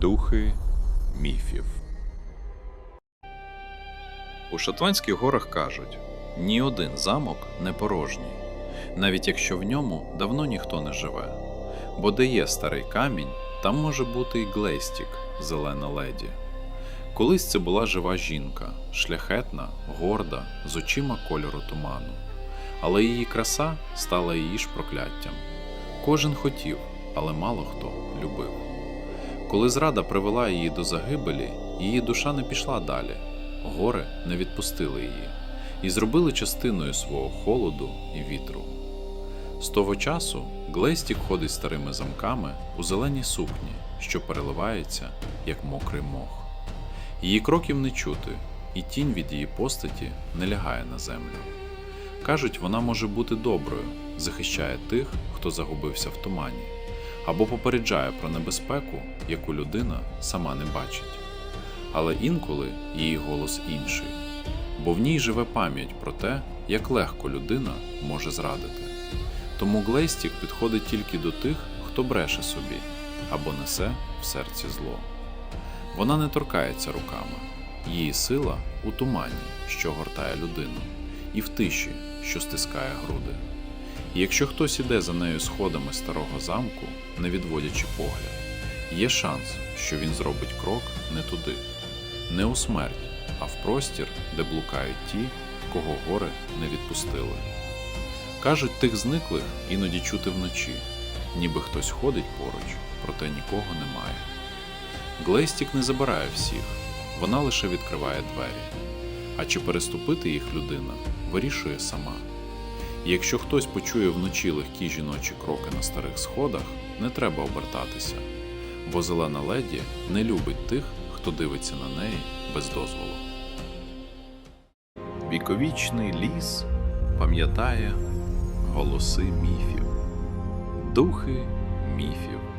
Духи міфів. У Шотландських горах кажуть: ні один замок не порожній, навіть якщо в ньому давно ніхто не живе. Бо де є старий камінь, там може бути і глейстік, зелена леді. Колись це була жива жінка, шляхетна, горда, з очима кольору туману. Але її краса стала її ж прокляттям. Кожен хотів, але мало хто любив. Коли зрада привела її до загибелі, її душа не пішла далі, гори не відпустили її і зробили частиною свого холоду і вітру. З того часу Глейстік ходить старими замками у зеленій сукні, що переливається, як мокрий мох. Її кроків не чути, і тінь від її постаті не лягає на землю. Кажуть, вона може бути доброю, захищає тих, хто загубився в тумані, або попереджає про небезпеку, яку людина сама не бачить. Але інколи її голос інший, бо в ній живе пам'ять про те, як легко людина може зрадити. Тому Глейстік підходить тільки до тих, хто бреше собі або несе в серці зло. Вона не торкається руками, її сила у тумані, що гортає людину, і в тиші, що стискає груди. Якщо хтось іде за нею сходами старого замку, не відводячи погляд, є шанс, що він зробить крок не туди, не у смерть, а в простір, де блукають ті, кого гори не відпустили. Кажуть, тих зниклих іноді чути вночі, ніби хтось ходить поруч, проте нікого немає. Глейстік не забирає всіх, вона лише відкриває двері. А чи переступити їх людина вирішує сама. Якщо хтось почує вночі легкі жіночі кроки на старих сходах, не треба обертатися, бо зелена леді не любить тих, хто дивиться на неї без дозволу. Віковічний ліс пам'ятає голоси міфів, духи міфів.